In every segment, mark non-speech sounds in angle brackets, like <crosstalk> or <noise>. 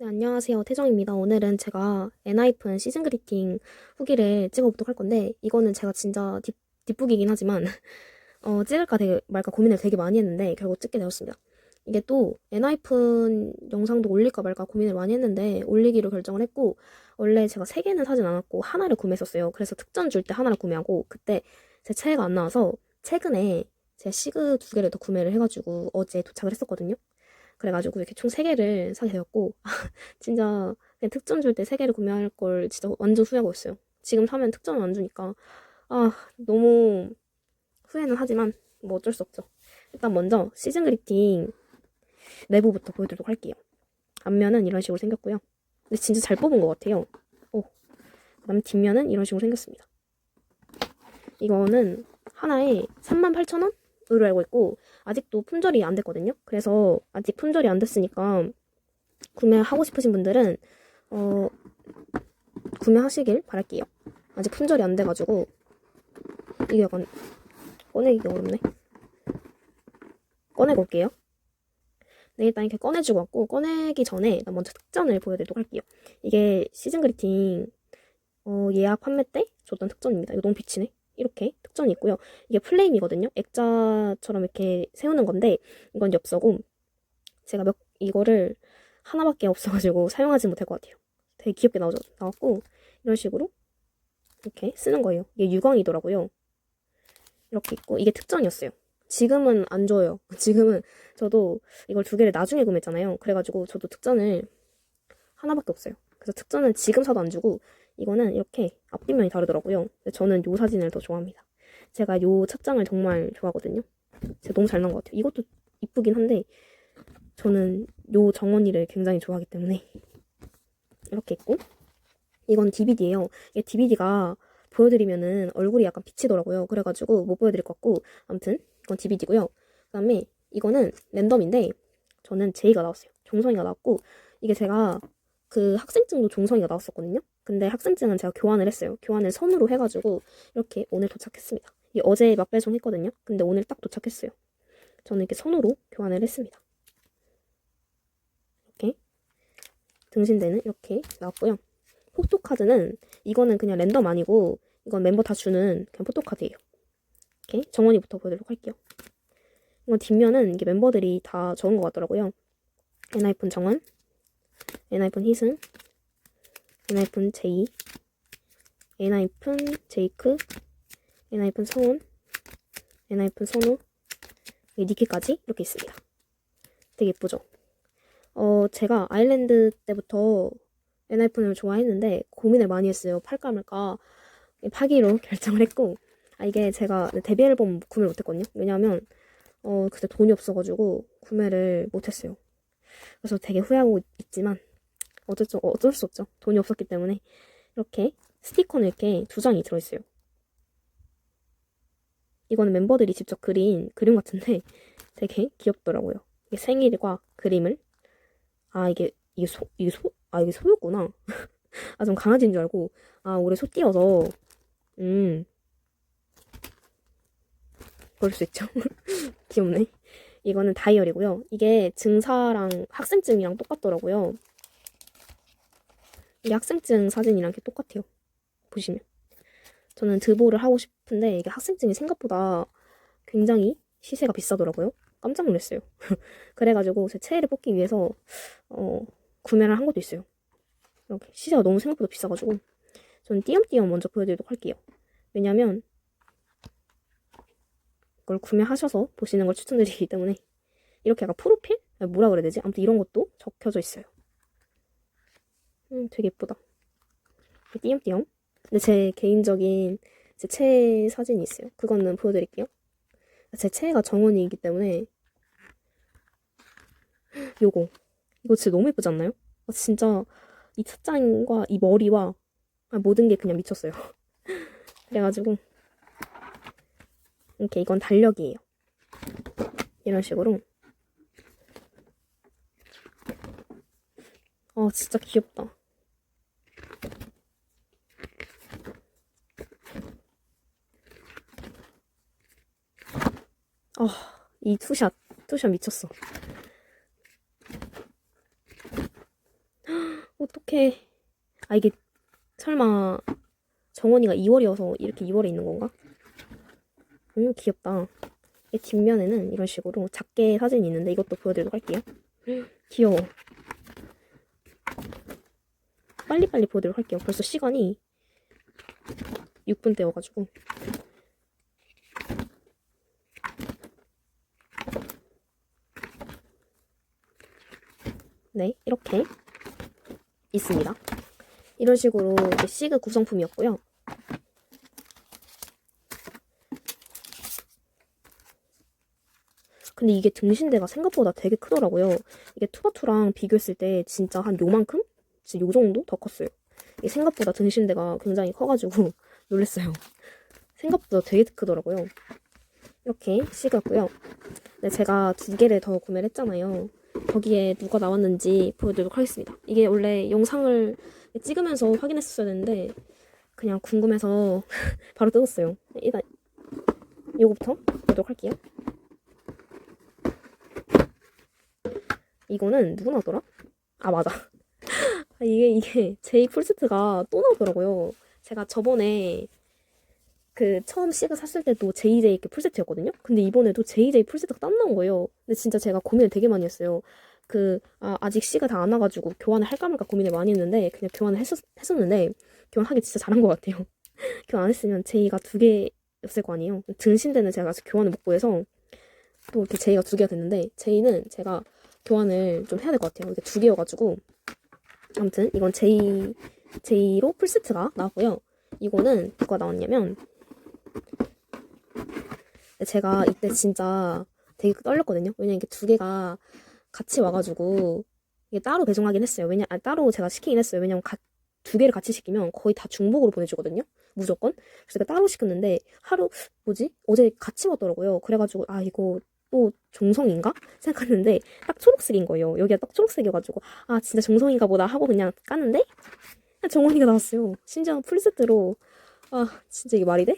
네, 안녕하세요. 태정입니다. 오늘은 제가 엔하이픈 시즌 그리팅 후기를 찍어보도록 할 건데, 이거는 제가 진짜 뒷, 뒷북이긴 하지만, <laughs> 어, 찍을까 되게, 말까 고민을 되게 많이 했는데, 결국 찍게 되었습니다. 이게 또, 엔하이픈 영상도 올릴까 말까 고민을 많이 했는데, 올리기로 결정을 했고, 원래 제가 세 개는 사진 않았고, 하나를 구매했었어요. 그래서 특전 줄 때 하나를 구매하고, 그때 제 차이가 안 나와서, 최근에 제 시그 두 개를 더 구매를 해가지고, 어제 도착을 했었거든요. 그래가지고 이렇게 총 3개를 사게 되었고 <laughs> 진짜 그냥 특전 줄 때 3개를 구매할 걸 진짜 완전 후회하고 있어요. 지금 사면 특전은 안 주니까 아 너무 후회는 하지만 뭐 어쩔 수 없죠. 일단 먼저 시즌 그리팅 내부부터 보여드리도록 할게요. 앞면은 이런 식으로 생겼고요. 근데 진짜 잘 뽑은 것 같아요. 오. 그다음에 뒷면은 이런 식으로 생겼습니다. 이거는 하나에 38,000원? 으로 알고 있고 아직도 품절이 안 됐거든요. 그래서 아직 품절이 안 됐으니까 구매하고 싶으신 분들은 어 구매하시길 바랄게요. 아직 품절이 안 돼가지고 이게 약간 꺼내기가 어렵네. 꺼내고 올게요. 네, 일단 이렇게 꺼내주고 왔고 꺼내기 전에 먼저 특전을 보여드리도록 할게요. 이게 시즌 그리팅 어, 예약 판매 때 줬던 특전입니다. 이거 너무 비치네. 이렇게 특전이 있고요. 이게 플레임이거든요. 액자처럼 이렇게 세우는 건데 이건 엽서고 제가 몇 이거를 하나밖에 없어가지고 <laughs> 사용하지 못할 것 같아요. 되게 귀엽게 나오죠. 나왔고 이런 식으로 이렇게 쓰는 거예요. 이게 유광이더라고요. 이렇게 있고 이게 특전이었어요. 지금은 안 줘요. <laughs> 지금은 저도 이걸 두 개를 나중에 구매했잖아요. 그래가지고 저도 특전을 하나밖에 없어요. 그래서 특전은 지금 사도 안 주고 이거는 이렇게 앞뒷면이 다르더라고요. 저는 이 사진을 더 좋아합니다. 제가 이 착장을 정말 좋아하거든요. 제가 너무 잘 나온 것 같아요. 이것도 이쁘긴 한데 저는 이 정원이를 굉장히 좋아하기 때문에 <laughs> 이렇게 있고 이건 DVD예요. 이게 DVD가 보여드리면은 얼굴이 약간 비치더라고요. 그래가지고 못 보여드릴 것 같고 아무튼 이건 DVD고요. 그다음에 이거는 랜덤인데 저는 제이가 나왔어요. 종성이가 나왔고 이게 제가 그 학생증도 종성이가 나왔었거든요. 근데 학생증은 제가 교환을 했어요. 교환을 선으로 해가지고 이렇게 오늘 도착했습니다. 이 어제 맛배송 했거든요. 근데 오늘 딱 도착했어요. 저는 이렇게 선으로 교환을 했습니다. 이렇게 등신대는 이렇게 나왔고요. 포토카드는 이거는 그냥 랜덤 아니고 이건 멤버 다 주는 그냥 포토카드예요. 이렇게 정원이부터 보여드리도록 할게요. 이건 뒷면은 이게 멤버들이 다 적은 것 같더라고요. 엔하이픈 정원, 엔하이픈 희승, 엔하이픈 제이, 엔하이픈 제이크, 엔하이픈 성훈, 엔하이픈 선우, 니키까지 이렇게 있습니다. 되게 예쁘죠? 어, 제가 아일랜드 때부터 엔하이픈을 좋아했는데 고민을 많이 했어요. 팔까 말까 파기로 <laughs> 결정을 했고 아, 이게 제가 데뷔 앨범 구매를 못했거든요. 왜냐하면 어, 그때 돈이 없어가지고 구매를 못했어요. 그래서 되게 후회하고 있지만 수, 어쩔 수 없죠. 돈이 없었기 때문에 이렇게 스티커는 이렇게 두 장이 들어있어요. 이거는 멤버들이 직접 그린 그림 같은데 <laughs> 되게 귀엽더라고요. 이게 생일과 그림을 아 이게 이게 소 이게 소아 이게 소였구나. <laughs> 아 좀 강아지인 줄 알고 아 올해 소 띄어서 음 그럴 수 있죠. <laughs> 귀엽네. 이거는 다이어리고요. 이게 증사랑 학생증이랑 똑같더라고요. 이 학생증 사진이랑 이렇게 똑같아요. 보시면. 저는 드보를 하고 싶은데 이게 학생증이 생각보다 굉장히 시세가 비싸더라고요. 깜짝 놀랐어요. <laughs> 그래가지고 제 최애를 뽑기 위해서 어, 구매를 한 것도 있어요. 이렇게 시세가 너무 생각보다 비싸가지고 저는 띄엄띄엄 먼저 보여드리도록 할게요. 왜냐면 이걸 구매하셔서 보시는 걸 추천드리기 때문에 이렇게 약간 프로필? 뭐라 그래야 되지? 아무튼 이런 것도 적혀져 있어요. 음, 되게 예쁘다. 띄엄띄엄. 근데 제 개인적인 제 최애 사진이 있어요. 그거는 보여드릴게요. 제 최애가 정원이기 때문에 <gasps> 요거 이거 진짜 너무 예쁘지 않나요? 아, 진짜 이 착장과 이 머리와 모든 게 그냥 미쳤어요. <laughs> 그래가지고 이렇게 이건 달력이에요. 이런 식으로 아 진짜 귀엽다. 아, 이 투샷, 투샷 미쳤어. <gasps> 어떡해. 아, 이게 설마 정원이가 2월이어서 이렇게 2월에 있는 건가? 음, 귀엽다. 이 뒷면에는 이런 식으로 작게 사진이 있는데 이것도 보여드리도록 할게요. <gasps> 귀여워. 빨리빨리 보여드리도록 할게요. 벌써 시간이 6분 때여가지고. 네, 이렇게 있습니다. 이런 식으로 시그 구성품이었고요. 근데 이게 등신대가 생각보다 되게 크더라고요. 이게 투바투랑 비교했을 때 진짜 한 요만큼? 진짜 요 정도 더 컸어요. 이게 생각보다 등신대가 굉장히 커가지고 <laughs> 놀랬어요. 생각보다 되게 크더라고요. 이렇게 시갔고요. 네, 제가 두 개를 더 구매를 했잖아요. 거기에 누가 나왔는지 보여드리도록 하겠습니다. 이게 원래 영상을 찍으면서 확인했었어야 되는데 그냥 궁금해서 <laughs> 바로 뜯었어요. 일단 요거부터 보도록 할게요. 이거는 누구 나왔더라? 아 맞아. <laughs> 아, 이게 이게 제이 풀세트가 또 나오더라고요. 제가 저번에 그 처음 시가 샀을 때도 JJ 이렇게 풀세트였거든요. 근데 이번에도 JJ 풀세트가 딱 나온 거예요. 근데 진짜 제가 고민을 되게 많이 했어요. 그 아, 아직 시가 다 안 와가지고 교환을 할까 말까 고민을 많이 했는데 그냥 교환을 했었, 했었는데 교환하기 진짜 잘한 것 같아요. <laughs> 교환 안 했으면 제이가 두 개였을 거 아니에요. 등신대는 제가 아직 교환을 못 구해서 또 이렇게 제이가 두 개가 됐는데 제이는 제가 교환을 좀 해야 될 것 같아요. 이게 두 개여가지고 아무튼 이건 제이 제이로 풀세트가 나왔고요. 이거는 누가 나왔냐면 제가 이때 진짜 되게 떨렸거든요. 왜냐면 이게 두 개가 같이 와가지고 이게 따로 배송하긴 했어요. 왜냐, 아, 따로 제가 시키긴 했어요. 왜냐면 가, 두 개를 같이 시키면 거의 다 중복으로 보내주거든요. 무조건. 그래서 제가 따로 시켰는데 하루 뭐지? 어제 같이 왔더라고요. 그래가지고 아 이거 또 정성인가 생각했는데 딱 초록색인 거예요. 여기가 딱 초록색이어가지고 아 진짜 정성인가 보다 하고 그냥 깠는데 정원이가 나왔어요. 심지어 풀세트로 아 진짜 이게 말이 돼?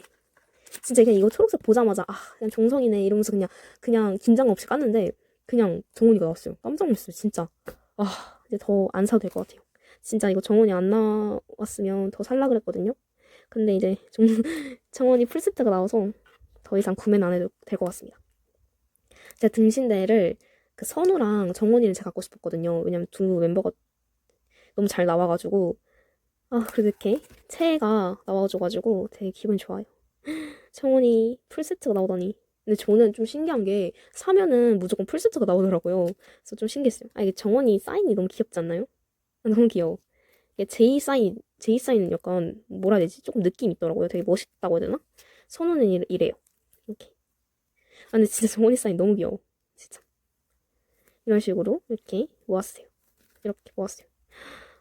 진짜 그냥 이거 초록색 보자마자 아 그냥 정성이네 이러면서 그냥 그냥 긴장 없이 깠는데 그냥 정원이가 나왔어요. 깜짝 놀랐어요 진짜. 아 이제 더 안 사도 될 것 같아요. 진짜 이거 정원이 안 나왔으면 더 살라 그랬거든요. 근데 이제 정, <laughs> 정원이 풀세트가 나와서 더 이상 구매는 안 해도 될 것 같습니다. 제 등신대를 그 선우랑 정원이를 제가 갖고 싶었거든요. 왜냐면 두 멤버가 너무 잘 나와가지고 아 그래도 이렇게 채가 나와줘가지고 되게 기분 좋아요. 정원이 풀세트가 나오다니. 근데 저는 좀 신기한 게 사면은 무조건 풀세트가 나오더라고요. 그래서 좀 신기했어요. 아 이게 정원이 사인이 너무 귀엽지 않나요? 아, <laughs> 너무 귀여워. 이게 제이 사인 제이 사인은 약간 뭐라 해야 되지? 조금 느낌 있더라고요. 되게 멋있다고 해야 되나? 선우는 이래, 이래요. 이렇게. 아 근데 진짜 <laughs> 정원이 사인 너무 귀여워. 진짜. 이런 식으로 이렇게 모았어요. 이렇게 모았어요.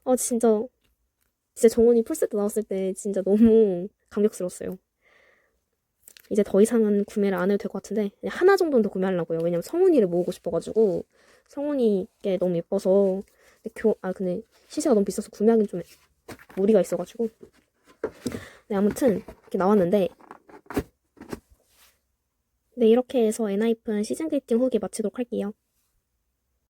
아 진짜 진짜 정원이 풀세트 나왔을 때 진짜 너무 <laughs> 감격스러웠어요. 이제 더 이상은 구매를 안 해도 될 것 같은데 하나 정도는 더 구매하려고요. 왜냐면 성훈이를 모으고 싶어가지고 성훈이께 너무 예뻐서 근데 교, 아 근데 시세가 너무 비싸서 구매하기는 좀 무리가 있어가지고 네 아무튼 이렇게 나왔는데 네 이렇게 해서 엔하이픈 시즌 그리팅 후기 마치도록 할게요.